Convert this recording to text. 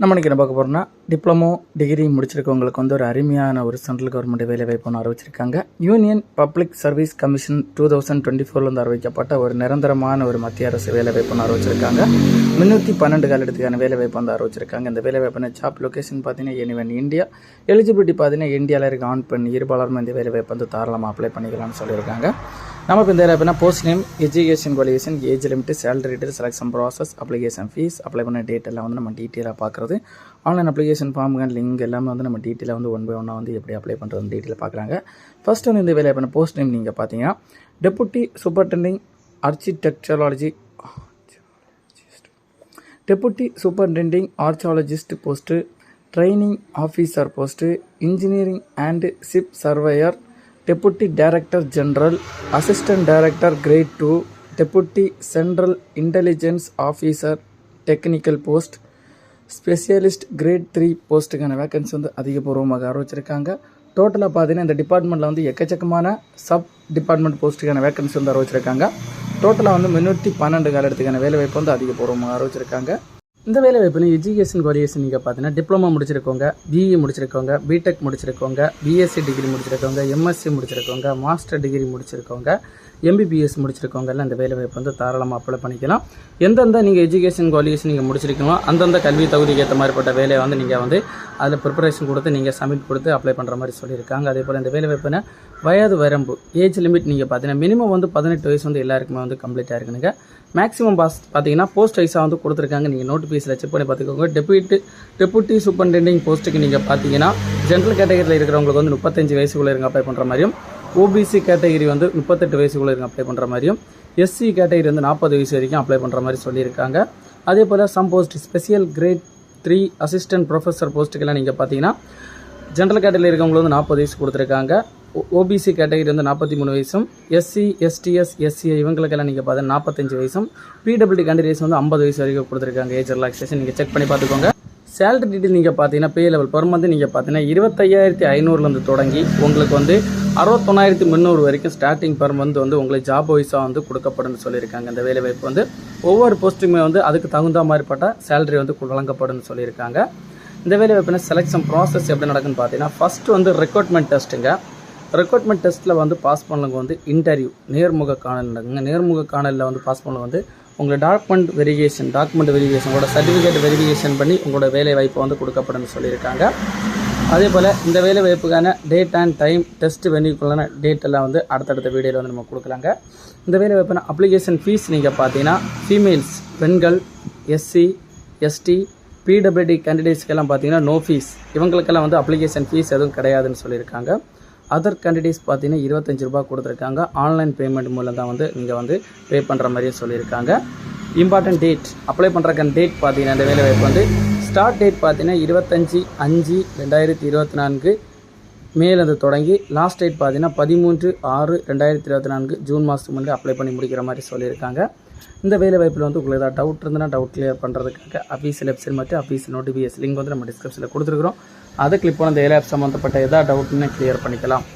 நம்ம இன்றைக்கி என்ன பார்க்க போகிறோம்னா டிப்ளமோ டிகிரி முடிச்சிருக்கவங்களுக்கு வந்து ஒரு அருமையான ஒரு சென்ட்ரல் கவர்மெண்ட் வேலை வாய்ப்பு அறிவிச்சிருக்காங்க. Union public service commission two thousand twenty ஃபோர்லேருந்து அறிவிக்கப்பட்ட ஒரு நிரந்தரமான ஒரு மத்திய அரசு வேலை வாய்ப்பு அறிவிச்சிருக்காங்க. முந்நூற்றி பன்னெண்டு காலத்துக்கான வேலை வாய்ப்பு வந்து அறிவிச்சிருக்காங்க. இந்த வேலை வாய்ப்பான ஜாப் லொகேஷன் பார்த்தீங்கன்னா எனிவன் இந்தியா எலிஜிபிலிட்டி பார்த்தீங்கன்னா இந்தியாவில் இருக்க ஆன் பெண் இருபாலரும் இந்த வேலை வாய்ப்பு வந்து தாராளமாக அப்ளை பண்ணிக்கலாம்னு சொல்லியிருக்காங்க. நம்ம இப்போ இந்த வேலை post name education qualification age limit salary detail selection process application fee apply பண்ண டேட் எல்லாம் வந்து நம்ம டீட்டெயிலாக பார்க்குறது ஆன்லைன் அப்ளிகேஷன் ஃபார்முங்க லிங்க் எல்லாமே வந்து நம்ம டீட்டெயிலாக வந்து ஒன் பை ஒன்னாக வந்து எப்படி அப்ளை பண்ணுறது டீட்டெயில் பார்க்குறாங்க ஃபர்ஸ்ட் வந்து இந்த வேலையை பண்ண போஸ்ட் நேம் நீங்கள் பார்த்தீங்கன்னா deputy superintending archaeology deputy superintending archaeologist post training officer post engineering and ship surveyor deputy director general assistant director grade two deputy central intelligence officer technical post specialist grade three போஸ்ட்டுக்கான vacancy வந்து அதிகபூர்வமாக அறிவிச்சிருக்காங்க. டோட்டலாக பார்த்தீங்கன்னா இந்த டிபார்ட்மெண்ட்டில் வந்து எக்கச்சக்கமான sub department போஸ்ட்டுக்கான vacancy வந்து அறிவிச்சிருக்காங்க. டோட்டலாக வந்து முந்நூற்றி பன்னெண்டு காலத்துக்கான வேலைவாய்ப்பு வந்து அதிகபூர்வமாக அறிவிச்சிருக்காங்க. இந்த வேலை வாய்ப்புனா எஜுகேஷன் குவாலிஃபிகேஷன் நீங்கள் பார்த்தீங்கன்னா டிப்ளமோ முடிச்சிருக்கோங்க பிஇ முடிச்சிருக்கோங்க பிடெக் முடிச்சிருக்கோங்க பிஎஸ்சி டிகிரி முடிச்சிருக்கோங்க எம்எஸ்சி முடிச்சிருக்கோங்க மாஸ்டர் டிகிரி முடிச்சிருக்கோங்க எம்பிபிஎஸ் முடிச்சிருக்கவங்க எல்லாம் இந்த வேலை வாய்ப்பு வந்து தாராளமாக அப்ளை பண்ணிக்கலாம். எந்தெந்த நீங்கள் எஜுகேஷன் குவாலிஃபிகேஷன் நீங்கள் முடிச்சிருக்கீங்களோ அந்தந்த கல்வி தகுதிக்கு ஏற்ற மாதிரிப்பட்ட வேலையை வந்து நீங்கள் வந்து அதில் ப்ரிப்பரேஷன் கொடுத்து நீங்கள் சப்மிட் கொடுத்து அப்ளை பண்ணுற மாதிரி சொல்லியிருக்காங்க. அதே போல் இந்த வேலை வாய்ப்புனா வயது வரம்பு ஏஜ் லிமிட் நீங்கள் பார்த்தீங்கன்னா மினிமம் வந்து பதினெட்டு வயசு வந்து எல்லாருக்குமே வந்து கம்ப்ளீட் ஆயிருக்குனுங்க மேக்ஸிமம் பாஸ் பார்த்தீங்கன்னா போஸ்ட் வைஸாக வந்து கொடுத்துருக்காங்க. நீங்கள் நோட்டிஃபிகேஷனில் செக் பண்ணி பார்த்துக்கோங்க டெப்யூட்டி டெபுட்டி சூப்பர்டெண்டிங் போஸ்ட்டுக்கு நீங்கள் பார்த்தீங்கன்னா ஜென்ரல் கேட்டகரியில் இருக்கிறவங்களுக்கு வந்து முப்பத்தஞ்சு வயசுக்குள்ளே இருங்க அப்ளை பண்ணுற மாதிரியும் ஓபிசி கேட்டகரி வந்து முப்பத்தெட்டு வயசுக்குள்ளே இருக்கு அப்ளை பண்ணுற மாதிரியும் எஸ்சி கேட்டகரி வந்து நாற்பது வயசு வரைக்கும் அப்ளை பண்ணுற மாதிரி சொல்லியிருக்காங்க. அதே போல் some post special grade three assistant professor போஸ்ட்டுக்கெல்லாம் நீங்கள் பார்த்தீங்கன்னா ஜென்ரல் கேட்டகரியில் இருக்கவங்களுக்கு வந்து நாற்பது வயசு கொடுத்துருக்காங்க. ஓபிசி கேட்டகரி வந்து நாற்பத்தி மூணு வயசும் எஸ்சி எஸ்டிஎஸ் எஸ்சிஐ இவங்களுக்கெல்லாம் நீங்கள் பார்த்தீங்கன்னா நாற்பத்தஞ்சு வயசும் பிடபிள்யூடி கேண்டிடேட்ஸ் வந்து ஐம்பது வயசு வரைக்கும் கொடுத்துருக்காங்க. ஏஜ் ரிலாக்ஸேஷன் நீங்கள் செக் பண்ணி பார்த்துக்கோங்க. சேலரி டீட்டெயில் நீங்கள் பார்த்தீங்கன்னா பே லெவல் பர் மந்த் நீங்கள் பார்த்தீங்கன்னா இருபத்தையாயிரத்தி ஐநூறுலேருந்து தொடங்கி உங்களுக்கு வந்து அறுபத்தொன்னாயிரத்தி முந்நூறு வரைக்கும் ஸ்டார்டிங் பர் மந்த் வந்து உங்களுக்கு ஜாப் வைஸாக வந்து கொடுக்கப்படும்னு சொல்லியிருக்காங்க. இந்த வேலை வாய்ப்பு வந்து ஒவ்வொரு போஸ்ட்டுமே வந்து அதுக்கு தகுந்த மாதிரிப்பட்ட சேலரி வந்து வழங்கப்படும்னு சொல்லியிருக்காங்க. இந்த வேலை வாய்ப்புனா செலெக்ஷன் ப்ராசஸ் எப்படி நடக்குன்னு பார்த்தீங்கன்னா ஃபஸ்ட்டு வந்து ரெக்ரூட்மெண்ட் டெஸ்ட்டுங்க ரெக்ரூட்மெண்ட் டெஸ்ட்டில் வந்து பாஸ் பண்ணவங்க வந்து இன்டர்வியூ நேர்முக காணல் நடக்குங்க. நேர்முக காணலில் வந்து பாஸ் பண்ணவங்க வந்து உங்களோட டாக்குமெண்ட் வெரிஃபிகேஷன் டாக்குமெண்ட் வெரிஃபிகேஷன் உங்களோட சர்டிஃபிகேட் வெரிஃபிகேஷன் பண்ணி உங்களோட வேலை வாய்ப்பு வந்து கொடுக்கப்படும் சொல்லியிருக்காங்க. அதே போல் இந்த வேலை வாய்ப்புக்கான டேட் அண்ட் டைம் டெஸ்ட் வெனிக்குள்ளான டேட் எல்லாம் வந்து அடுத்தடுத்த வீடியோவில் வந்து நம்ம கொடுக்கலாங்க. இந்த வேலை வாய்ப்பான அப்ளிகேஷன் ஃபீஸ் நீங்கள் பார்த்தீங்கன்னா ஃபீமேல்ஸ் பெண்கள் எஸ்சி எஸ்டி பிடபிள்யூடி கேண்டிடேட்ஸ்க்கெல்லாம் பார்த்தீங்கன்னா நோ ஃபீஸ் இவங்களுக்கெல்லாம் வந்து அப்ளிகேஷன் ஃபீஸ் எதுவும் கிடையாதுன்னு சொல்லியிருக்காங்க. அதர் கேண்டிடேட்ஸ் பார்த்தீங்கன்னா இருபத்தஞ்சி ரூபா கொடுத்துருக்காங்க. ஆன்லைன் பேமெண்ட் மூலம் தான் வந்து நீங்கள் வந்து பே பண்ணுற மாதிரியே சொல்லியிருக்காங்க. இம்பார்ட்டன்ட் டேட் அப்ளை பண்ணுறக்கான டேட் பார்த்தீங்கன்னா இந்த வேலைவாய்ப்பு வந்து ஸ்டார்ட் டேட் பார்த்தீங்கன்னா இருபத்தஞ்சி அஞ்சு ரெண்டாயிரத்தி இருபத்தி நான்கு மேலேருந்து தொடங்கி லாஸ்ட் டேட் பார்த்தீங்கன்னா பதிமூன்று ஆறு ரெண்டாயிரத்தி இருபத்தி நான்கு ஜூன் மாதத்துக்கு முன்னாடி அப்ளை பண்ணி முடிக்கிற மாதிரி சொல்லியிருக்காங்க. இந்த வேலை வாய்ப்பில் வந்து உங்களுக்கு ஏதாவது டவுட் இருந்ததுன்னா டவுட் கிளியர் பண்ணுறதுக்காக அஃபீஷியல் வெப்சைட் மற்றும் அஃபீஷியல் நோட்டிஃபிகேஷன் லிங்க் வந்து நம்ம டிஸ்கிரிப்ஷனில் கொடுத்துருக்குறோம். அதை கிளிக் பண்ண இந்த ஏழை ஆப் சம்மந்தப்பட்ட எதாவது டவுட்னு கிளியர் பண்ணிக்கலாம்.